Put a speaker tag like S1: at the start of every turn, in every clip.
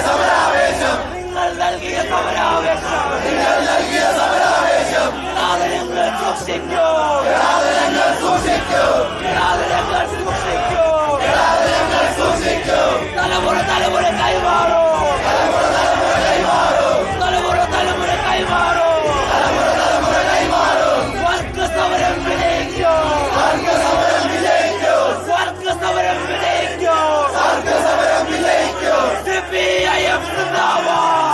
S1: സമരാവേശം നിങ്ങൾ നൽകിയ സമരാവേശം. നിങ്ങൾ നൽകിയ സമരാവേശം. നാളെ സിപിഐഎം സിന്ദാബാദ്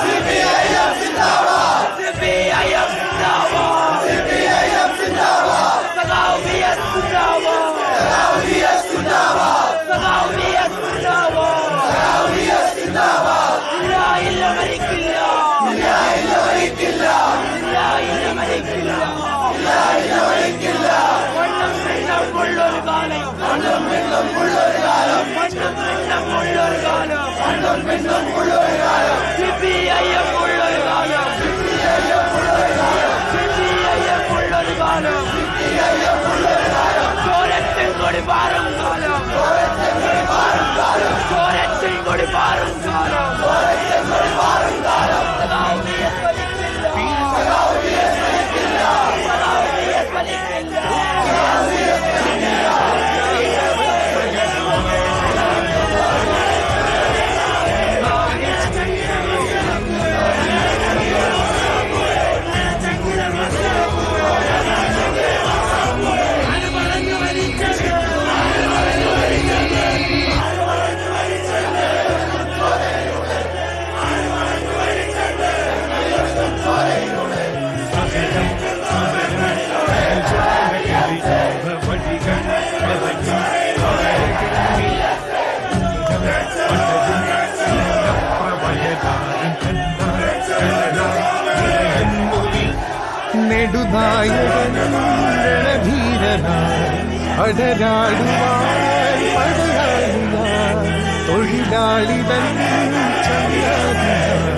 S2: നെടുനായകൻ രണധീരനായി അടരാടുവാൻ പടയാളിയായി തൊഴിലാളിതൻ ചങ്ങാതിയായി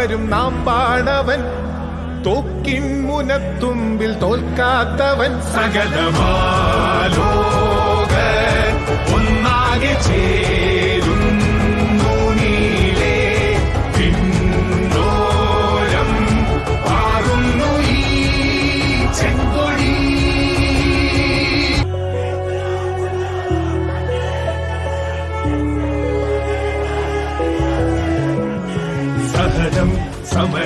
S2: വരും നാം പാടവൻ. തോക്കിൻ മുനത്തുമ്പിൽ തോൽക്കാത്തവൻ. സകലമാലോക ഒന്നാകെ ചേരും.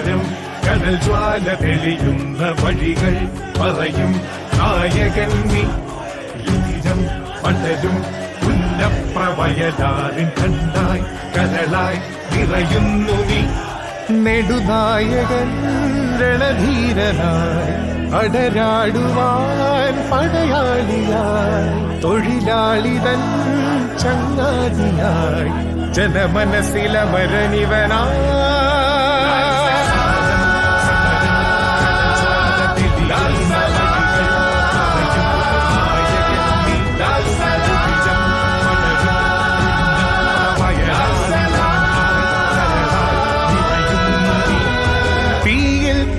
S2: സമരം കടൽ ജ്വാല തെളിയുന്ന വഴികൾ പറയും നായകൻ നീ. പടരും പണ്ടരും പുല്ലപ്രവയലാറിൻ കണ്ടായി കരളായി നിറയുന്നു നീ. നെടുനായകൻ രണധീരനായി അടരാടുവാൻ പടയാളിയായി തൊഴിലാളിതൻ ചങ്ങാതിയായി തീയിൽ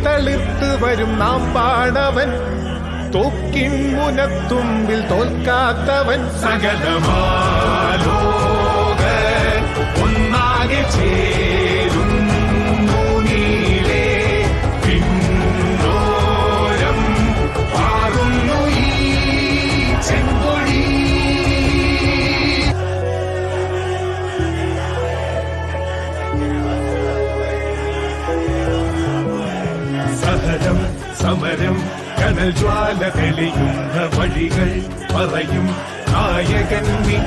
S2: തളിർത്ത് വരും നാം പാടവൻ. തോക്കിൻ മുനത്തുമ്പിൽ തോൽക്കാത്തവൻ സകലമാലോക സമരം കനൽ ജ്വാല തെളിയുന്ന വഴികൾ പറയും നായകൻ നീ